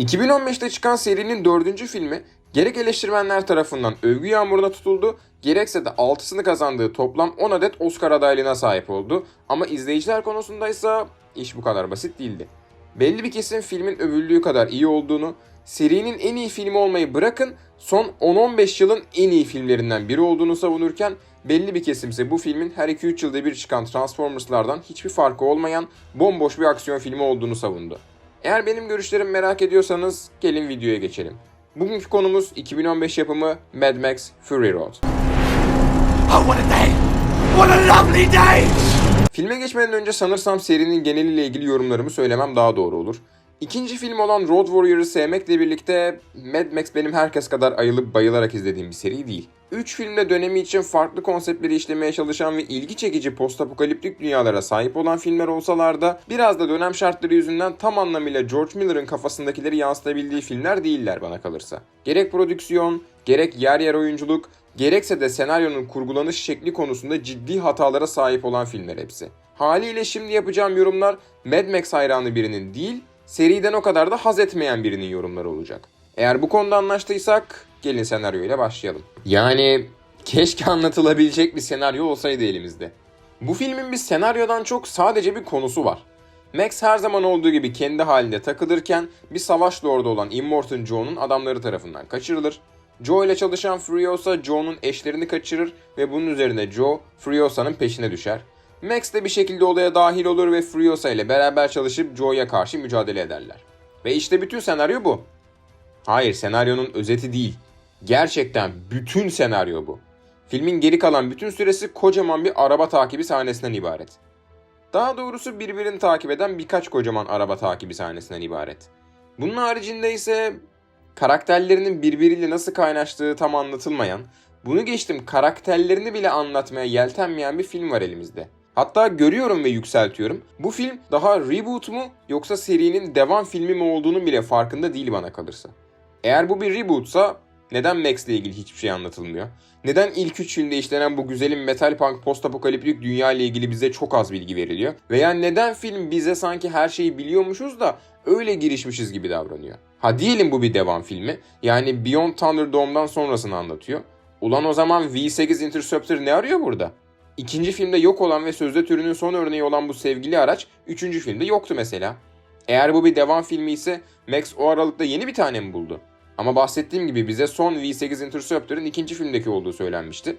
2015'te çıkan serinin dördüncü filmi gerek eleştirmenler tarafından övgü yağmuruna tutuldu, gerekse de 6'sını kazandığı toplam 10 adet Oscar adaylığına sahip oldu. Ama izleyiciler konusundaysa iş bu kadar basit değildi. Belli bir kesim filmin övüldüğü kadar iyi olduğunu, serinin en iyi filmi olmayı bırakın son 10-15 yılın en iyi filmlerinden biri olduğunu savunurken belli bir kesimse bu filmin her 2-3 yılda bir çıkan Transformers'lardan hiçbir farkı olmayan bomboş bir aksiyon filmi olduğunu savundu. Eğer benim görüşlerimi merak ediyorsanız gelin videoya geçelim. Bugünkü konumuz 2015 yapımı Mad Max Fury Road. Oh, what a day! What a lovely day! Filme geçmeden önce sanırsam serinin geneliyle ilgili yorumlarımı söylemem daha doğru olur. İkinci film olan Road Warrior'ı sevmekle birlikte Mad Max benim herkes kadar ayılıp bayılarak izlediğim bir seri değil. Üç filmde dönemi için farklı konseptleri işlemeye çalışan ve ilgi çekici postapokaliptik dünyalara sahip olan filmler olsalar da biraz da dönem şartları yüzünden tam anlamıyla George Miller'ın kafasındakileri yansıtabildiği filmler değiller bana kalırsa. Gerek prodüksiyon, gerek yer yer oyunculuk, gerekse de senaryonun kurgulanış şekli konusunda ciddi hatalara sahip olan filmler hepsi. Haliyle şimdi yapacağım yorumlar Mad Max hayranı birinin değil, seriden o kadar da haz etmeyen birinin yorumları olacak. Eğer bu konuda anlaştıysak gelin senaryo ile başlayalım. Yani keşke anlatılabilecek bir senaryo olsaydı elimizde. Bu filmin bir senaryodan çok sadece bir konusu var. Max her zaman olduğu gibi kendi halinde takılırken bir savaş lordu olan Immortan Joe'nun adamları tarafından kaçırılır. Joe ile çalışan Furiosa Joe'nun eşlerini kaçırır ve bunun üzerine Joe Furiosa'nın peşine düşer. Max de bir şekilde olaya dahil olur ve Furiosa ile beraber çalışıp Joe'ya karşı mücadele ederler. Ve işte bütün senaryo bu. Hayır, senaryonun özeti değil. Gerçekten bütün senaryo bu. Filmin geri kalan bütün süresi kocaman bir araba takibi sahnesinden ibaret. Daha doğrusu birbirini takip eden birkaç kocaman araba takibi sahnesinden ibaret. Bunun haricinde ise karakterlerinin birbiriyle nasıl kaynaştığı tam anlatılmayan, bunu geçtim karakterlerini bile anlatmaya yeltenmeyen bir film var elimizde. Hatta görüyorum ve yükseltiyorum. Bu film daha reboot mu yoksa serinin devam filmi mi olduğunu bile farkında değil bana kalırsa. Eğer bu bir rebootsa neden Max ile ilgili hiçbir şey anlatılmıyor? Neden ilk üç filmde işlenen bu güzelim metal punk post apokaliptik dünya ile ilgili bize çok az bilgi veriliyor? Veya neden film bize sanki her şeyi biliyormuşuz da öyle girişmişiz gibi davranıyor? Ha diyelim bu bir devam filmi. Yani Beyond Thunderdome'dan sonrasını anlatıyor. Ulan o zaman V8 Interceptor ne arıyor burada? İkinci filmde yok olan ve sözde türünün son örneği olan bu sevgili araç üçüncü filmde yoktu mesela. Eğer bu bir devam filmi ise Max o aralıkta yeni bir tane mi buldu? Ama bahsettiğim gibi bize son V8 Interceptor'ın ikinci filmdeki olduğu söylenmişti.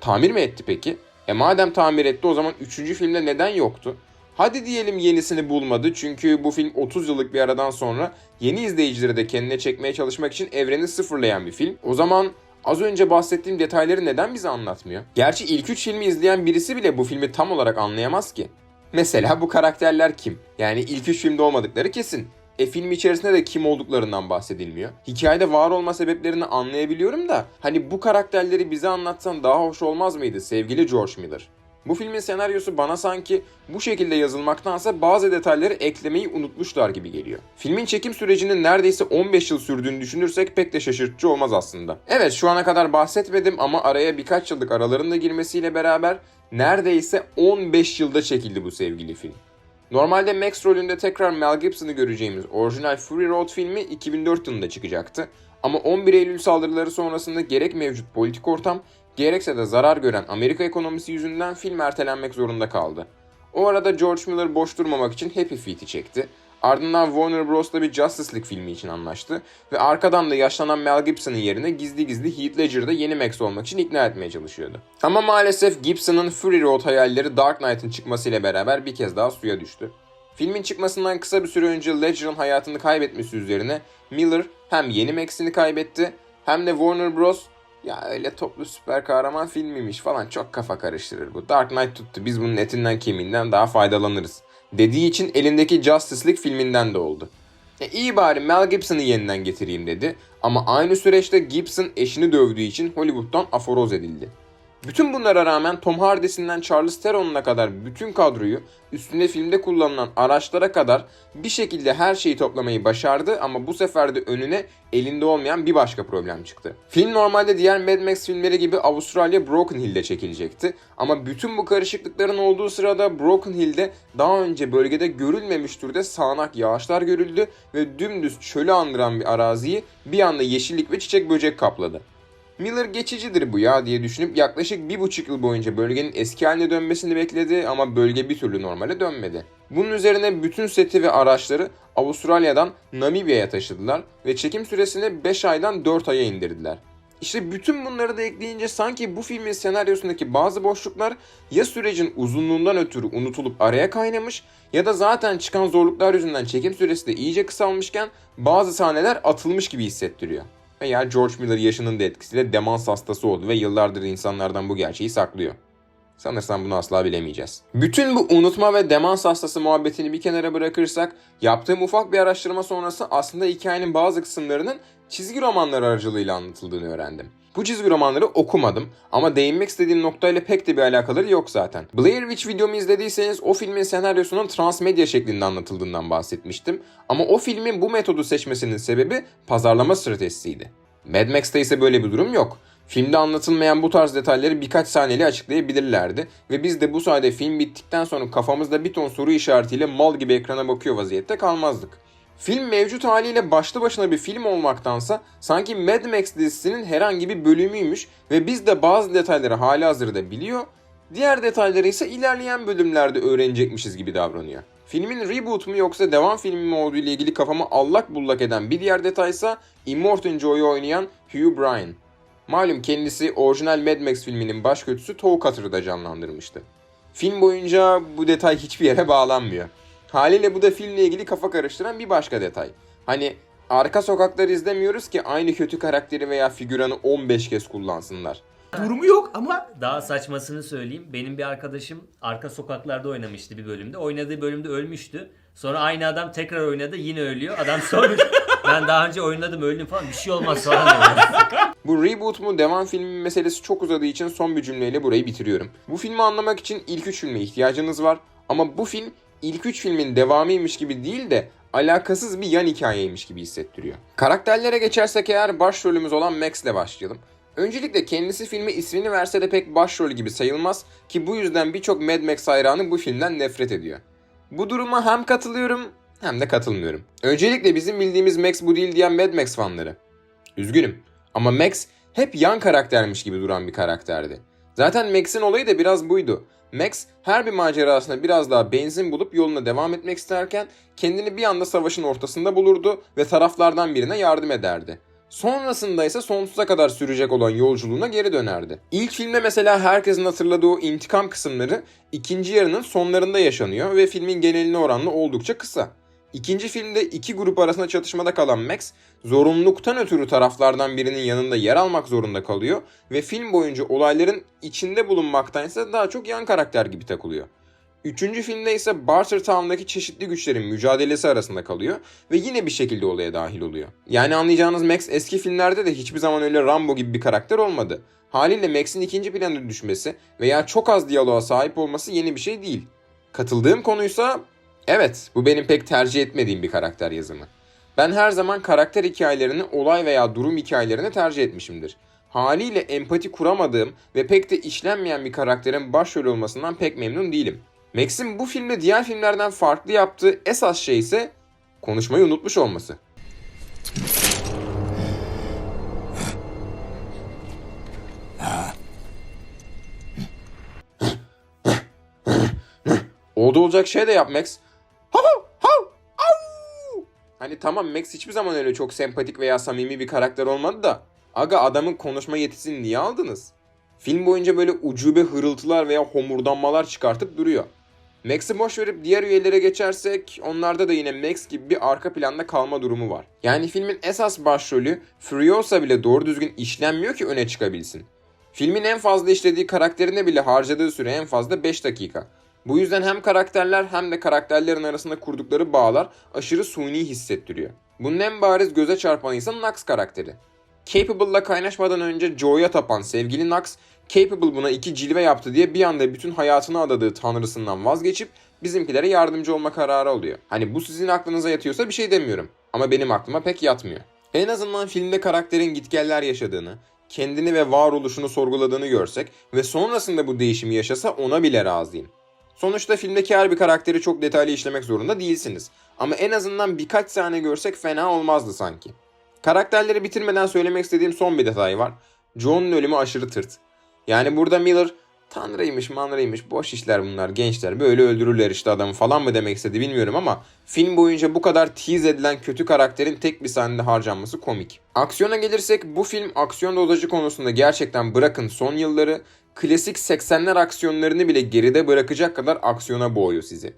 Tamir mi etti peki? E madem tamir etti o zaman üçüncü filmde neden yoktu? Hadi diyelim yenisini bulmadı çünkü bu film 30 yıllık bir aradan sonra yeni izleyicileri de kendine çekmeye çalışmak için evreni sıfırlayan bir film. O zaman az önce bahsettiğim detayları neden bize anlatmıyor? Gerçi ilk üç filmi izleyen birisi bile bu filmi tam olarak anlayamaz ki. Mesela bu karakterler kim? Yani ilk üç filmde olmadıkları kesin. E film içerisinde de kim olduklarından bahsedilmiyor. Hikayede var olma sebeplerini anlayabiliyorum da hani bu karakterleri bize anlatsan daha hoş olmaz mıydı sevgili George Miller? Bu filmin senaryosu bana sanki bu şekilde yazılmaktansa bazı detayları eklemeyi unutmuşlar gibi geliyor. Filmin çekim sürecinin neredeyse 15 yıl sürdüğünü düşünürsek pek de şaşırtıcı olmaz aslında. Evet şu ana kadar bahsetmedim ama araya birkaç yıllık araların da girmesiyle beraber neredeyse 15 yılda çekildi bu sevgili film. Normalde Max rolünde tekrar Mel Gibson'ı göreceğimiz orijinal Fury Road filmi 2004 yılında çıkacaktı. Ama 11 Eylül saldırıları sonrasında gerek mevcut politik ortam gerekse de zarar gören Amerika ekonomisi yüzünden film ertelenmek zorunda kaldı. O arada George Miller boş durmamak için Happy Feet'i çekti. Ardından Warner Bros'la bir Justice League filmi için anlaştı ve arkadan da yaşlanan Mel Gibson'ın yerine gizli gizli Heath Ledger'da yeni Max olmak için ikna etmeye çalışıyordu. Ama maalesef Gibson'ın Fury Road hayalleri Dark Knight'ın çıkmasıyla beraber bir kez daha suya düştü. Filmin çıkmasından kısa bir süre önce Ledger'ın hayatını kaybetmesi üzerine Miller hem yeni Max'ini kaybetti hem de Warner Bros. Ya öyle toplu süper kahraman filmiymiş falan çok kafa karıştırır bu. Dark Knight tuttu biz bunun etinden kemiğinden daha faydalanırız. Dediği için elindeki Justice League filminden de oldu. E iyi bari Mel Gibson'ı yeniden getireyim dedi. Ama aynı süreçte Gibson eşini dövdüğü için Hollywood'dan aforoz edildi. Bütün bunlara rağmen Tom Hardy'sinden Charles Theron'una kadar bütün kadroyu üstünde filmde kullanılan araçlara kadar bir şekilde her şeyi toplamayı başardı ama bu sefer de önüne elinde olmayan bir başka problem çıktı. Film normalde diğer Mad Max filmleri gibi Avustralya Broken Hill'de çekilecekti ama bütün bu karışıklıkların olduğu sırada Broken Hill'de daha önce bölgede görülmemiş türde sağanak yağışlar görüldü ve dümdüz çölü andıran bir araziyi bir anda yeşillik ve çiçek böcek kapladı. Miller geçicidir bu ya diye düşünüp yaklaşık bir buçuk yıl boyunca bölgenin eski haline dönmesini bekledi ama bölge bir türlü normale dönmedi. Bunun üzerine bütün seti ve araçları Avustralya'dan Namibya'ya taşıdılar ve çekim süresini 5 aydan 4 aya indirdiler. İşte bütün bunları da ekleyince sanki bu filmin senaryosundaki bazı boşluklar ya sürecin uzunluğundan ötürü unutulup araya kaynamış ya da zaten çıkan zorluklar yüzünden çekim süresi de iyice kısalmışken bazı sahneler atılmış gibi hissettiriyor. Veya George Miller yaşının da etkisiyle demans hastası oldu ve yıllardır insanlardan bu gerçeği saklıyor. Sanırsam bunu asla bilemeyeceğiz. Bütün bu unutma ve demans hastası muhabbetini bir kenara bırakırsak, yaptığım ufak bir araştırma sonrası aslında hikayenin bazı kısımlarının çizgi romanlar aracılığıyla anlatıldığını öğrendim. Bu çizgi romanları okumadım ama değinmek istediğim noktayla pek de bir alakaları yok zaten. Blair Witch videomu izlediyseniz o filmin senaryosunun transmedya şeklinde anlatıldığından bahsetmiştim. Ama o filmin bu metodu seçmesinin sebebi pazarlama stratejisiydi. Mad Max'te ise böyle bir durum yok. Filmde anlatılmayan bu tarz detayları birkaç saniyeli açıklayabilirlerdi ve biz de bu sayede film bittikten sonra kafamızda bir ton soru işaretiyle mal gibi ekrana bakıyor vaziyette kalmazdık. Film mevcut haliyle başlı başına bir film olmaktansa sanki Mad Max dizisinin herhangi bir bölümüymüş ve biz de bazı detayları hali hazırda biliyor, diğer detayları ise ilerleyen bölümlerde öğrenecekmişiz gibi davranıyor. Filmin reboot mu yoksa devam filmi mi olduğu ile ilgili kafamı allak bullak eden bir diğer detaysa Immortan Joy'u oynayan Hugh Bryan. Malum kendisi orijinal Mad Max filminin baş kötüsü Tow Cutter'ı da canlandırmıştı. Film boyunca bu detay hiçbir yere bağlanmıyor. Haliyle bu da filmle ilgili kafa karıştıran bir başka detay. Hani arka sokakları izlemiyoruz ki aynı kötü karakteri veya figüranı 15 kez kullansınlar. Durumu yok ama Daha saçmasını söyleyeyim. Benim bir arkadaşım arka sokaklarda oynamıştı bir bölümde. Oynadığı bölümde ölmüştü. Sonra aynı adam tekrar oynadı yine ölüyor. Adam sormuş ben daha önce oynadım öldüm falan bir şey olmaz falan diyor. Bu reboot mu devam filmi meselesi çok uzadığı için son bir cümleyle burayı bitiriyorum. Bu filmi anlamak için ilk üç filme ihtiyacınız var ama bu film ilk üç filmin devamıymış gibi değil de alakasız bir yan hikayeymiş gibi hissettiriyor. Karakterlere geçersek eğer başrolümüz olan Max ile başlayalım. Öncelikle kendisi filme ismini verse de pek başrol gibi sayılmaz ki bu yüzden birçok Mad Max hayranı bu filmden nefret ediyor. Bu duruma hem katılıyorum hem de katılmıyorum. Öncelikle bizim bildiğimiz Max bu değil diyen Mad Max fanları. Üzgünüm ama Max hep yan karaktermiş gibi duran bir karakterdi. Zaten Max'in olayı da biraz buydu. Max her bir macerasına biraz daha benzin bulup yoluna devam etmek isterken kendini bir anda savaşın ortasında bulurdu ve taraflardan birine yardım ederdi. Sonrasında ise sonsuza kadar sürecek olan yolculuğuna geri dönerdi. İlk filmde mesela herkesin hatırladığı o intikam kısımları ikinci yarının sonlarında yaşanıyor ve filmin geneline oranla oldukça kısa. İkinci filmde iki grup arasında çatışmada kalan Max, zorunluluktan ötürü taraflardan birinin yanında yer almak zorunda kalıyor ve film boyunca olayların içinde bulunmaktansa daha çok yan karakter gibi takılıyor. Üçüncü filmde ise Bartertown'daki çeşitli güçlerin mücadelesi arasında kalıyor ve yine bir şekilde olaya dahil oluyor. Yani anlayacağınız Max eski filmlerde de hiçbir zaman öyle Rambo gibi bir karakter olmadı. Haliyle Max'in ikinci planda düşmesi veya çok az diyaloğa sahip olması yeni bir şey değil. Katıldığım konuysa evet bu benim pek tercih etmediğim bir karakter yazımı. Ben her zaman karakter hikayelerini olay veya durum hikayelerine tercih etmişimdir. Haliyle empati kuramadığım ve pek de işlenmeyen bir karakterin başrol olmasından pek memnun değilim. Max'in bu filmde diğer filmlerden farklı yaptığı esas şey ise konuşmayı unutmuş olması. Oldu olacak şey de yap Max. Hani tamam Max hiçbir zaman öyle çok sempatik veya samimi bir karakter olmadı da. Aga adamın konuşma yetisini niye aldınız? Film boyunca böyle ucube hırıltılar veya homurdanmalar çıkartıp duruyor. Max'i boş verip diğer üyelere geçersek onlarda da yine Max gibi bir arka planda kalma durumu var. Yani filmin esas başrolü Furiosa bile doğru düzgün işlenmiyor ki öne çıkabilsin. Filmin en fazla işlediği karakterine bile harcadığı süre en fazla 5 dakika. Bu yüzden hem karakterler hem de karakterlerin arasında kurdukları bağlar aşırı suni hissettiriyor. Bunun en bariz göze çarpanı ise Nax karakteri. Capable'la kaynaşmadan önce Joe'ya tapan sevgili Knox, Capable buna iki cilve yaptı diye bir anda bütün hayatını adadığı tanrısından vazgeçip bizimkilere yardımcı olma kararı alıyor. Hani bu sizin aklınıza yatıyorsa bir şey demiyorum. Ama benim aklıma pek yatmıyor. En azından filmde karakterin gitgeller yaşadığını, kendini ve varoluşunu sorguladığını görsek ve sonrasında bu değişimi yaşasa ona bile razıyım. Sonuçta filmdeki her bir karakteri çok detaylı işlemek zorunda değilsiniz. Ama en azından birkaç sahne görsek fena olmazdı sanki. Karakterleri bitirmeden söylemek istediğim son bir detay var. John'un ölümü aşırı tırt. Yani burada Miller tanrıymış manrıymış boş işler bunlar gençler böyle öldürürler işte adamı falan mı demek istedi bilmiyorum ama film boyunca bu kadar tease edilen kötü karakterin tek bir sahnede harcanması komik. Aksiyona gelirsek bu film aksiyon dozajı konusunda gerçekten bırakın son yılları klasik 80'ler aksiyonlarını bile geride bırakacak kadar aksiyona boğuyor sizi.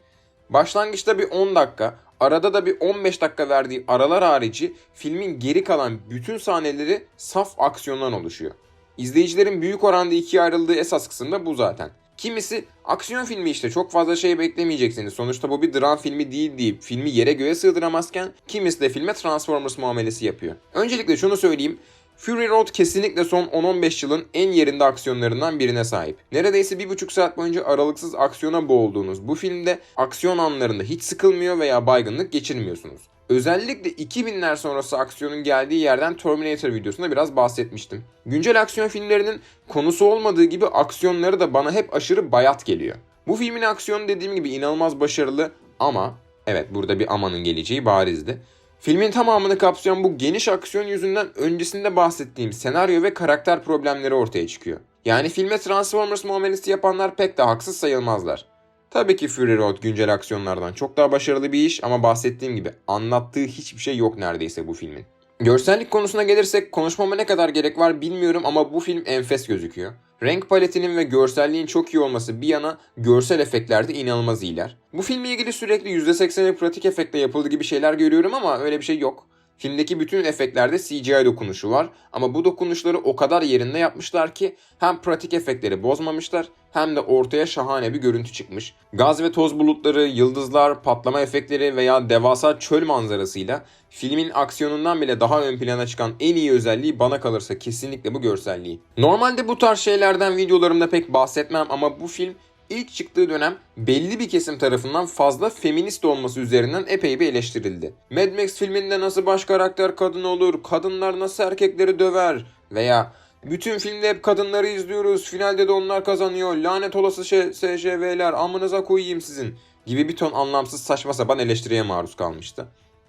Başlangıçta bir 10 dakika, arada da bir 15 dakika verdiği aralar harici filmin geri kalan bütün sahneleri saf aksiyondan oluşuyor. İzleyicilerin büyük oranda ikiye ayrıldığı esas kısım da bu zaten. Kimisi aksiyon filmi işte çok fazla şey beklemeyeceksiniz sonuçta bu bir dram filmi değil deyip filmi yere göğe sığdıramazken kimisi de filme Transformers muamelesi yapıyor. Öncelikle şunu söyleyeyim. Fury Road kesinlikle son 10-15 yılın en yerinde aksiyonlarından birine sahip. Neredeyse bir buçuk saat boyunca aralıksız aksiyona boğulduğunuz bu filmde aksiyon anlarında hiç sıkılmıyor veya baygınlık geçirmiyorsunuz. Özellikle 2000'ler sonrası aksiyonun geldiği yerden Terminator videosunda biraz bahsetmiştim. Güncel aksiyon filmlerinin konusu olmadığı gibi aksiyonları da bana hep aşırı bayat geliyor. Bu filmin aksiyonu dediğim gibi inanılmaz başarılı ama evet burada bir amanın geleceği barizdi. Filmin tamamını kapsayan bu geniş aksiyon yüzünden öncesinde bahsettiğim senaryo ve karakter problemleri ortaya çıkıyor. Yani filme Transformers muamelesi yapanlar pek de haksız sayılmazlar. Tabii ki Fury Road güncel aksiyonlardan çok daha başarılı bir iş ama bahsettiğim gibi anlattığı hiçbir şey yok neredeyse bu filmin. Görsellik konusuna gelirsek konuşmama ne kadar gerek var bilmiyorum ama bu film enfes gözüküyor. Renk paletinin ve görselliğin çok iyi olması bir yana görsel efektlerde inanılmaz iyiler. Bu filmle ilgili sürekli %80'i pratik efektle yapıldı gibi şeyler görüyorum ama öyle bir şey yok. Filmdeki bütün efektlerde CGI dokunuşu var ama bu dokunuşları o kadar yerinde yapmışlar ki hem pratik efektleri bozmamışlar hem de ortaya şahane bir görüntü çıkmış. Gaz ve toz bulutları, yıldızlar, patlama efektleri veya devasa çöl manzarasıyla filmin aksiyonundan bile daha ön plana çıkan en iyi özelliği bana kalırsa kesinlikle bu görselliği. Normalde bu tarz şeylerden videolarımda pek bahsetmem ama bu film ilk çıktığı dönem belli bir kesim tarafından fazla feminist olması üzerinden epey bir eleştirildi. Mad Max filminde nasıl baş karakter kadın olur, kadınlar nasıl erkekleri döver veya bütün filmde hep kadınları izliyoruz, finalde de onlar kazanıyor, lanet olası şey, SJV'ler, amınıza koyayım sizin gibi bir ton anlamsız saçma sapan eleştiriye maruz kalmıştı.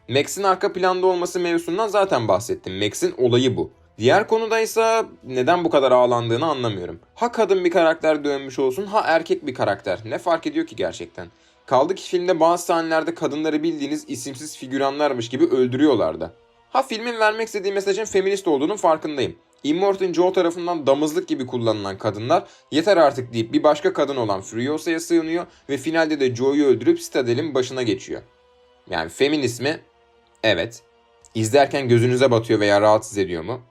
Max'in arka planda olması mevzusundan zaten bahsettim. Max'in olayı bu. Diğer konuda ise neden bu kadar ağlandığını anlamıyorum. Ha kadın bir karakter dönmüş olsun ha erkek bir karakter. Ne fark ediyor ki gerçekten? Kaldı ki filmde bazı sahnelerde kadınları bildiğiniz isimsiz figüranlarmış gibi öldürüyorlardı. Ha filmin vermek istediği mesajın feminist olduğunun farkındayım. Immortan Joe tarafından damızlık gibi kullanılan kadınlar yeter artık deyip bir başka kadın olan Furiosa'ya sığınıyor ve finalde de Joe'yu öldürüp Citadel'in başına geçiyor. Yani feminist mi? Evet. İzlerken gözünüze batıyor veya rahatsız ediyor mu?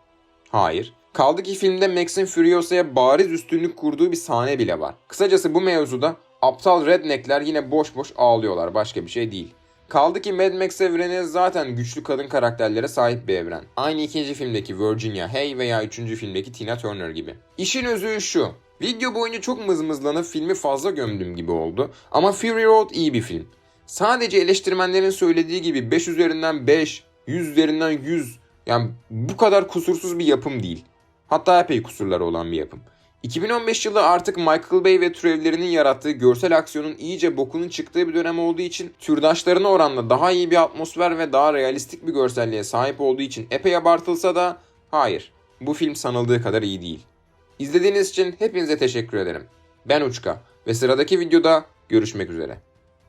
Hayır. Kaldı ki filmde Max'in Furiosa'ya bariz üstünlük kurduğu bir sahne bile var. Kısacası bu mevzuda aptal redneckler yine boş boş ağlıyorlar başka bir şey değil. Kaldı ki Mad Max evreni zaten güçlü kadın karakterlere sahip bir evren. Aynı ikinci filmdeki Virginia Hay veya üçüncü filmdeki Tina Turner gibi. İşin özü şu. Video boyunca çok mızmızlanıp filmi fazla gömdüm gibi oldu. Ama Fury Road iyi bir film. Sadece eleştirmenlerin söylediği gibi 5 üzerinden 5, 100 üzerinden 100 yani bu kadar kusursuz bir yapım değil. Hatta epey kusurları olan bir yapım. 2015 yılı artık Michael Bay ve türevlerinin yarattığı görsel aksiyonun iyice bokunun çıktığı bir dönem olduğu için türdaşlarına oranla daha iyi bir atmosfer ve daha realistik bir görselliğe sahip olduğu için epey abartılsa da hayır. Bu film sanıldığı kadar iyi değil. İzlediğiniz için hepinize teşekkür ederim. Ben Uçka ve sıradaki videoda görüşmek üzere.